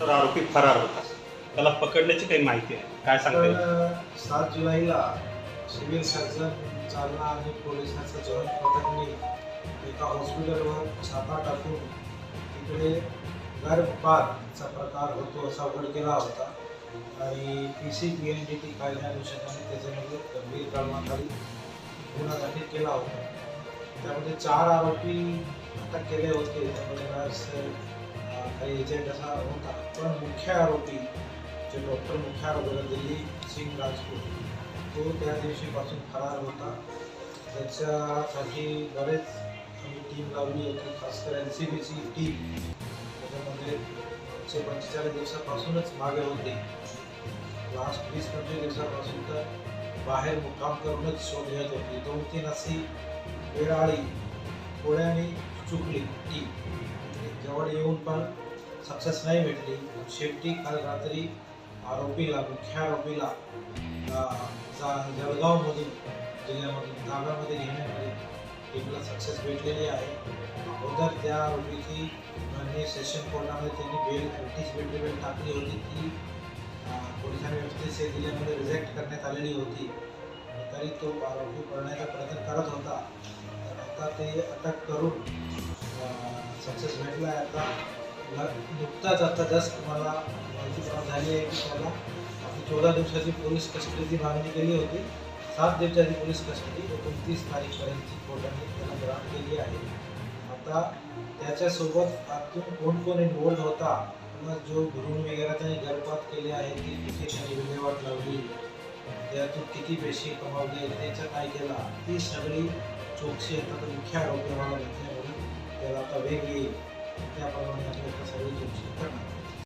तर आरोपी फरार होता त्याला पकडण्याची काही माहिती आहे. काय सांगता येईल? तर सात जुलैला सिव्हिल सर्जन जालना आणि पोलिसांचं जॉईंट पथकने एका हॉस्पिटलवर छापा टाकून तिकडे गर्भपातचा प्रकार होतो असा उघड केला होता. आणि P C P N D T कायद्या अनुषंगाने त्याच्यामध्ये गंभीर कारणाखाली गुन्हा दाखल केला होता. त्यामध्ये चार आरोपी अटक केले होते. त्यामध्ये काही एजंट असा होता. पण मुख्य आरोपी जे डॉक्टर मुख्य आरोपी होता दिल्ली सिंग राजपूत तो त्या दिवशीपासून फरार होता. त्याच्यासाठी बरेच आम्ही टीम लावली होती खासकर एन सी बीची टीम त्याच्यामध्ये एकशे पंचेचाळीस दिवसापासूनच मागे होते. लास्ट वीस पंचवीस दिवसापासून तर बाहेर मुक्काम करूनच शोध घेत होती. दोन तीन अशी वेळ आली थोड्याने चुकली टीम जवळ येऊन पण सक्सेस नाही भेटली शेवटी काल रात्री आरोपीला मुख्य आरोपीला जळगावमधून जिल्ह्यामधून जागामध्ये घेण्यामध्ये टीमला सक्सेस भेटलेली आहे. अगोदर त्या आरोपीची माननीय सेशन कोर्टामध्ये त्यांनी बेल अँटिसिपेटरी बेल टाकली होती ती पोलिसांनी व्यवस्थित जिल्ह्यामध्ये रिजेक्ट करण्यात आलेली होती. तरी तो आरोपी पळण्याचा प्रयत्न करत होता. तर आता ते अटक करून सक्सेस भेटला आहे आता नुकताच आता. जस्ट मला माहिती प्राप्त झाली आहे की त्याला आपली चौदा दिवसाची पोलीस कस्टडीची मागणी केली होती. सात दिवसाची पोलीस कस्टडी एकोणतीस तारीखपर्यंतची कोर्टाने त्याला ग्रांट केली आहे. आता त्याच्यासोबत आतून कोण कोण इन्वॉल्ड होता किंवा जो भरून वगैरे त्याने गर्भपात केले आहे ती तिथे त्यांनी विल्हेवाट लावली त्यातून किती पैसे कमावले त्याचा काय केला ती सगळी चौकशी आता मुख्य आरोपी मला भेटल्यामुळे त्याला आता वेग येईल त्याप्रमाणे आपल्याला सर्व चौकशी करणार.